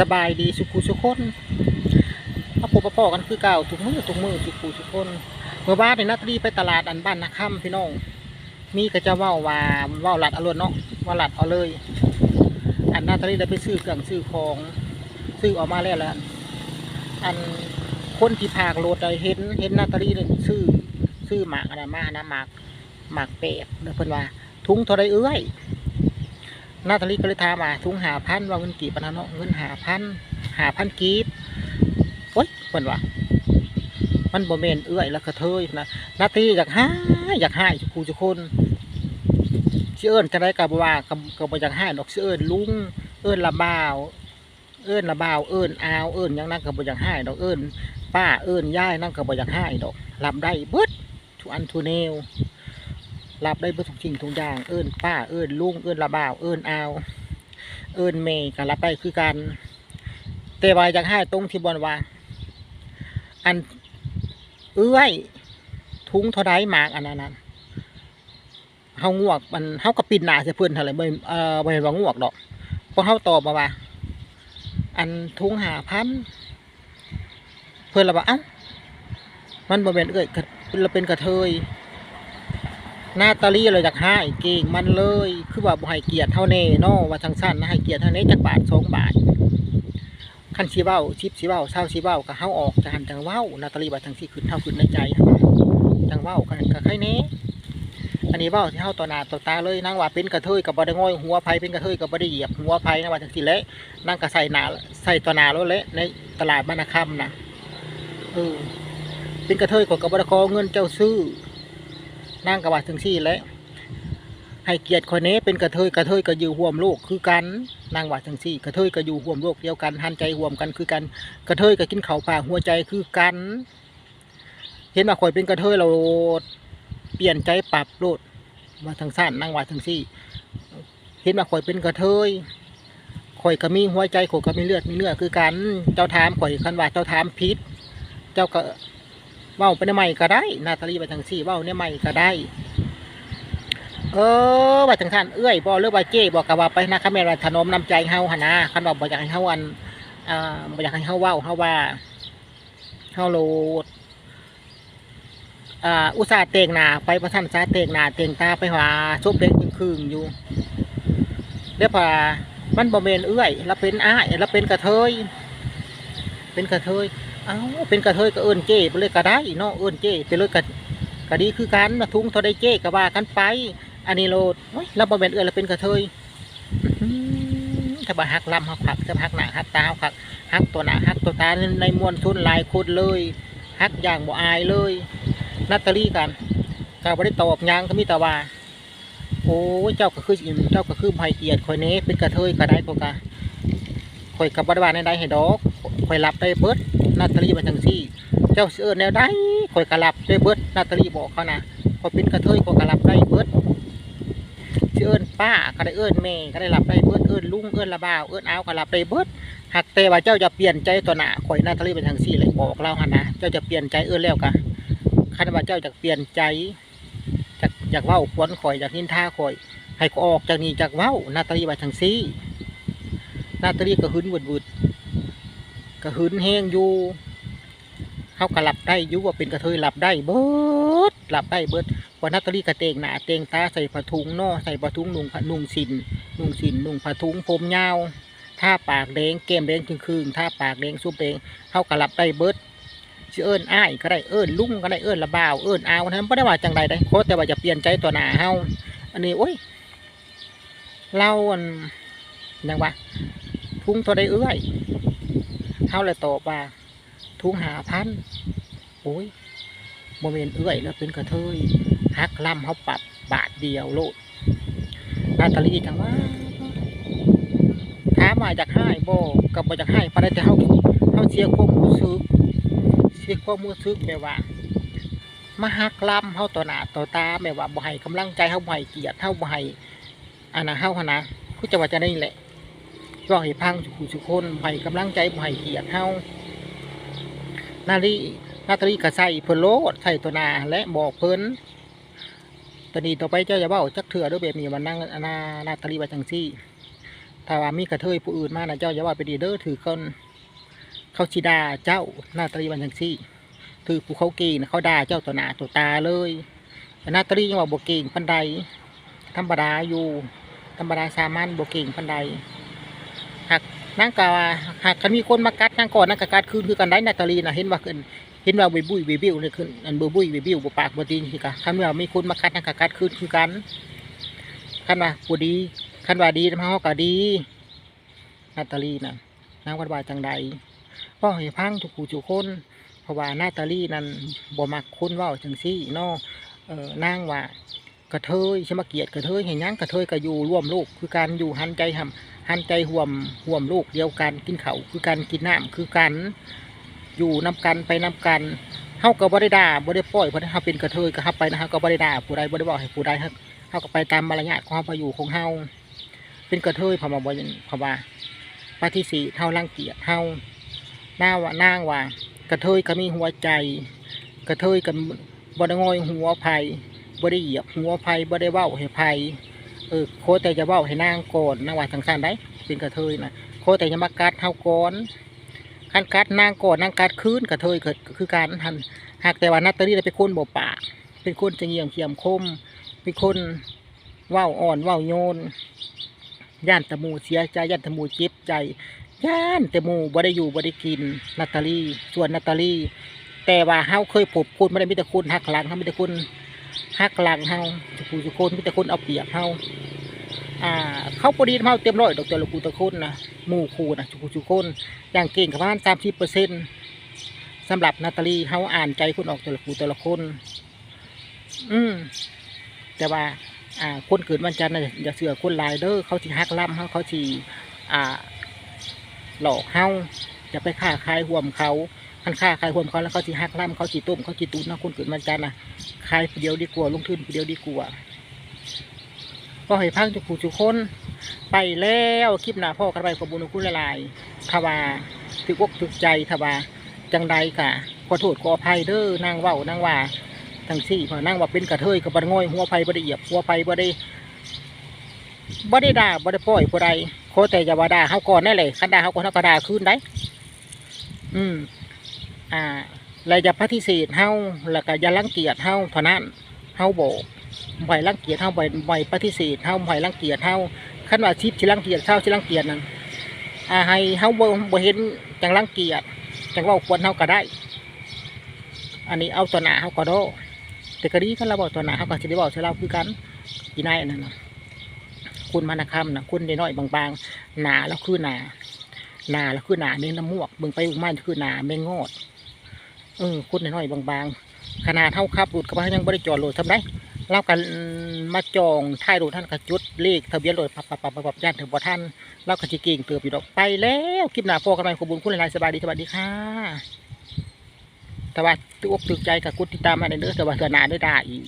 สบายดีสุขุสุคนพระปู่พระพ่อกันคือเก่าทุกมือทุกมือสุขุสุคนเมื่อวานในนัดรีไปตลาดอันบ้านนาค่ำพี่น้องมีก็จะเว่าว่าเว่าหลัดเอารมณ์เนาะว่าหลัดเอาเลย อันนาตาลีได้ไปซื้อเครื่องซื้อของซื้อออกมาแล้วแหละอันคนที่พากรถได้เห็นเห็นนาตาลีเนี่ยซื้อซื้อหมากอะไรมานะหมากหมากเป็ดแล้วเพิ่นว่า ทุงเท่าไรเอ้ย นาตาลีก็เลยถามว่าทุงหาพันว่าเงินกี่ปานนั้นเนาะเงินหาพันหาพันกีบโอ๊ยเพิ่นว่ามันบ่แม่นเอื้อยแล้วก็เทยนะนาตีอยากหาอยากหายครูทุคนสิเอิ้นจะได้ก็บ่ว่าก็ก็บ่อยากหายดอกสิเอิ้นลุง เอิ้นละบ่าว เอิ้นละบ่าวเอิ้นอาวเอิ้นยังนั้นก็บ่อยากหายดอกเอิ้นป้าเอิ้นยายนั่นก็บ่อยากหายดอกรับได้เบิดทุอันทุกแนว รับได้เบิดทุกสิ่งทุกอย่าง เอิ้นป้า เอิ้นลุง เอิ้นละบ่าว เอิ้นอาว เอิ้นเมย์ก็รับได้คือกันแต่ว่าอยากให้ตรงที่บอนว่า อัน เอื้อย ทุ้งเท่าไดหมากอันนั้นเฮางวกมันเฮาก็ปิดหนาใส่เพิ่อนเท่าไร่บ่เอ่อบ่เห็นว่างวกดอกเพราะเฮาตอบมาว่า อันทุ้งหาพัน เพิ่อนละว่าเอ้ามันบ่แม่นเอ้ยกะเราเป็นกระเทย หน้าตาลีเลยจากห้าเก่งมันเลย คือว่าบ่ให้เกียรติเท่าแน่นาะว่าทางสั้นนะให้เกียรติเท่าเนี้จักบาทสองบาทคันสีเว้าชิปสีเว้าเศร้าสีเว้าก็เฮาออกจากหันจังเว้านาตาลีว่าทางสีขึ้นเท่าขึ้นในใจจังเว้ากันก็ใครแน่อันนี้เว้าที่เฮาต่อหน้าต่อตาเลยนางว่าเป็นกระเทยกับบ่ได้ง่อยหัวไผเป็นกระเทยกับบ่ได้เหยียบหัวไผนะว่าจังซี่แหละนางก็ใส่หนาใส่ต่อหน้าแล้วแหละในตลาดบ้านนาคำนะเออเป็นกระเทยก็กับบ่ได้ขอเงินเจ้าซื้อ นั่งกระบาดถึงสี่แล้วให้เกียรติคนนี้เป็นกระเทยกระเทยก็อยู่ห่วมโลกคือกันนางว่าถึงสี่ กระเทยก็อยู่ห่วมโลกเดียวกันหันใจห่วมกันคือกันกระเทยก็กินเข้าปลาหัวใจคือกัน เห็นว่าข่อยเป็นกระเทยเราเปลี่ยนใจปรับโลดว่าทางสั้นนางว่าถึงสี่ เห็นว่าข่อยเป็นกระเทยข่อยก็มีหัวใจข่อยก็มีเลือดมีเนื้อคือกัน เจ้าถามข่อยคันว่าเจ้าถามพิษเจ้าก็ เว้าไปในใหม่ก็ได้ นาตาลีไปทางสี่เว้าในใหม่ก็ได้ เออว่างท่านเอื้อยบ่หรือว่าเจ้บอกกับว่าไปนะคาเมราถนอมน้ำใจเฮาหนนะคันว่าบ่อยากให้เฮาอันอ่าบ่อยากให้เฮาเว้าเฮาว่าเฮาโลดอ่าอุตส่าห์เตงหนาไปประทันซาเตงหนาเตงตาไปหาซบเล็กครึ่งอยู่เดี๋ยวพอมันบ่แม่นเอื้อยแล้วเป็นอ้ายแล้วเป็นกระเทยเป็นกระเทย เอาเป็นกระเทยก็เอิ้นเจ้ไปเลยก็ได้เนาะเอิ้นเจ้ไปเลยก็ก็ดีคือกันนะทุงเท่าได้เจ้ก็ว่ากันไปอันนี้โลดโอ้ยเราบ่แม่นเอิ้นเราเป็นกระเทยอื้อหือถ้าบ่หักลำหักผักถ้าหักหน้าหักตาหักผักหักตัวหน้าหักตัวตาในมวลชนลายคนเลยหักอย่างบ่อายเลยนัตตาลีกันก็บ่ได้ตอบยังก็มีแต่ว่า โอ้เจ้าก็คือเจ้าก็คือไผเกียรติข่อยเน้เป็นกระเทยก็ได้พวกกะข่อยก็บ่ได้ว่าในใดให้ดอกข่อยรับได้เบิด นาตาลีมาจังซี่ เจ้าสิเอิ้นแนวใดข่อยกะรับได้เบิดนาตาลีบอกเขานะข่อยเป็นกระเทยข่อยกะรับได้เบิดสิเอิ้นป้าก็ได้เอิ้นแม่ก็ได้รับได้เบิดเอิ้นลุงเอิ้นละบ่าวเอิ้นอาวก็รับได้เบิดหากแต่ว่าเจ้าจะเปลี่ยนใจตัวหน้าข่อยนาตาลีเป็นจังซี่เลยบอกเราหันนะเจ้าจะเปลี่ยนใจเอิ้นแล้วกะคันว่าเจ้าจะเปลี่ยนใจจากอยากว้าควนข่อยอยากนินท่าข่อย ให้ออกจากนี้จากว้านาตาลีว่าจังซี่นาตาลีก็หึนวึดๆ กระหืนแห้งอยู่เขาก็หลับได้อยู่ว่าเป็นกระเทยหลับได้เบิดหลับได้เบิดวันนัตตอรี่กระเตงหนาเตงตาใส่ผ้าถุงนอใส่ผ้าถุงนุ่งผานุ่งสินนุ่งสินนุ่งผ้าถุงผมยาวท่าปากแดงแก้มแดงครึ่งๆท่าปากแดงซุปแดงเขาก็หลับได้เบิดชื่อเอิญอ้ายก็ได้เอิญลุงก็ได้เอิญละบ่าวเอิญอาวนั้นไม่ได้ว่าจังใดได้โคแต่ว่าจะเปลี่ยนใจตัวหนาเฮาอันนี้โอ้ยเราอันยังว่าทุ่งตัวได้เอื้อย เขาเลยตอบว่าทุงหาพันโอ้ยโมเมนเอื้อยแล้วเป็นกระเทยหักล่ำเขาปรับบาทเดียวโลดนาตาลีจังว่าถามมาจากให้โบกับมาจากให้ปานใดแต่เขาเขาเสียความรู้สึกเสียความรู้สึกแบบว่ามาหักล่ำเขาต่อหน้าต่อตาแบบว่าบ่ให้กำลังใจเขาบ่ให้เกียรติเขาบ่ให้อันนะเขาหนนะคือจะว่าจะได้แหละ ก็ให้พังสุขุสุคนให้กำลังใจให้เกียรติเฮานาลีนาตาลีก็ใส่เพิ่นโลดใส่ตัวนาและบอกเพิ่นตอนนี้ต่อไปเจ้าจะเว้าจักเถื่อด้วยแบบนี้มันนั่งนานาตาลีว่าจังซี่ ถ้าว่ามีกระเทยผู้อื่นมานะเจ้าอย่าว่าไปดีเด้อถือคนเขาชิดาเจ้านาตรีวันจังซี่ถือผู้เขาเก่งเขาด่าเจ้าต่อหน้าต่อตาเลยนาตรียังว่าบ่เก่งปันใดธรรมดาอยู่ธรรมดาสามัญบ่เก่งปันใด หากนั่งกาหากคันมีคนมากัดนั่งก่อนนั่งกกัดคืนคือกันได้นาตรีนะเห็นว่าเกินเห็นว่าบุยบุยบุยบิ้วเลยขึ้นอันบุยบุยบุยบิ้วบปากบ่ตีนคือกันคันว่ามีคนมากัดนั่งกกัดคืนคือกันคันว่าผู้ดีคันว่าดีทำเฮาก็ดีนาตาลีน่ะนางวัดว่าจังใดก็ให้พังทุกผู้ทุกคนเพราะว่านาตาลีนั้นบ่มักคนว้าจังซี่นาะเออนางว่ากระเทยใช่มาเกียดกระเทยเห็นยังกระเทยก็อยู่ร่วมโลกคือการอยู่หันใจทำ หันใจห่วมห่วมโลกเดียวกันกินเขาคือกันกินน้ำคือกัน อยู่นํกันไปนํกันเฮาก็บ่ได้ด่าบ่ได้ปล่อยเพราะเฮาเป็นกระเทยก็เฮาไปนะเฮาก็บ่ได้ด่าผู้ใดบ่ได้บอกให้ผู้ใดเฮาเฮาก็ไปตามมารยาทของเฮาไปอยู่ของเฮาเป็นกระเทยพราะว่าบ่เพราะว่าปฏิเสธเฮารังเกียจเฮาหน้าว่านางว่ากระเทยก็มีหัวใจ กระเทยก็บ่ได้งอยหัวไผบ่ได้เหยียบหัวไผบ่ได้เว้าให้ไผ เออโคแต่จะเว้าให้นางก่อนนางว่าทางสั้นได้เป็นกระเทยนะโคแต่จะมากัดเฮาก่อนคันกัดนางก่อนนางกัดคืนกระเทยก็คือการหันหากแต่ว่านัตตอรี่เป็นคนบ่ปากเป็นคนจะเงียงเขียมคม เป็นคนว้าอ่อนว้าโยน ย่านตะมูเสียใจย่านตะมูเจ็บใจ ย่านต่หมูบ่ได้อยู่บ่ได้กินนาตาลีส่วนนาตาลีแต่ว่าเฮาเคยพบคนไม่ได้มีแต่คนหักหลังเฮามีแต่คน หักหลังเฮาทุกผู้ทุกคนมีแต่คนเอาเปรียบเฮาอ่าเขาพอดีเฮาเต็มร้อยดอกแต่ละกูตะคนนะหมู่คูนะทุกผู้ทุกคนอย่างเก่งกับประมาณสามสิบเปอร์เซ็นต์สำหรับนาตาลีเฮาอ่านใจคนออกแต่ละกูแต่ละคน อืมแต่ว่า อ่า คนเกิดวันจันทร์นะอย่าเสือคนลายเด้อเขาสิหักล้ำเฮาเขาสิอ่า หลอกเฮาอย่าไปฆ่าคายห่วมเขา คันฆ่าคายห่วมเขาแล้วเขาสิหักล่ำเขาสิต้มเขาสิตุนนะคนเกิดวันจันนะคายเดียวดีกว่าลงทุนเดียวดีกว่าก็ให้พังจุกผู้จุกคนไปแล้วคลิปหน้าพ่อกันไปขอบุญคุณละลายทว่าถึกอกถึกใจทว่าจังใดกะขอโทษขออภัยเด้อนางเว้านางว่าทั้งสี่พราะนางว่าเป็นกระเทยกับบัดง่อยหัวไฟบ่ได้เหยียบหัวไฟบ่ได้บ่ได้ด่าบ่ได้ปล่อยผู้ใดโคแต่อย่าว่าด่าเขาก่อนนั่นเลยคันด่าเขาก่อนเขาก็ด่าคืนได้ อืม อ่าแล้วอย่าปฏิเสธเฮาแล้วก็อย่ารังเกียจเฮาเท่านั้นเฮาบอกบ่ให้รังเกียจเฮาบ่ให้บ่ให้ปฏิเสธเฮาบ่ให้รังเกียจเฮาคันว่าชิปสิรังเกียจเฮาสิรังเกียจนั่นอ่าให้เฮาบ่บ่เห็นจังรังเกียจจังว่าควรเฮาก็ได้ อันนี้เอาตัวหน้าเฮาก็โดแต่ก็ดีคันเราบอกตัวหน้าเฮาก็สิได้บอกใส่เราคือกันอีนายอันนั้นนะคุณมานะคำนะคุณน้อยๆบางๆ หนาแล้วคือหนาหนาแล้วคือหนาเน้นน้ำมวกเบิ่งไปเบิ่งมาคือหนาไม่งอด เออคุณน้อยๆบางๆ ขนาดเท่าขับรถกับยังบริจอดรถทำได้เรากันมาจองท้ายรถท่านกระจุดเลขทะเบียนรถปับปับปับปับย่านถึงบ่ท่านเล่าก็จะเก่งเติบอยู่ดอกไปแล้วคลิปหน้าพอกันใหม่ขอบุญคุณหลายๆสบายดีสวัสดีค่ะแต่ว่าตัวอกตึกใจกับกุติดตามมาในเนื้อแต่ว่าเสือหนาได้ด่าอีก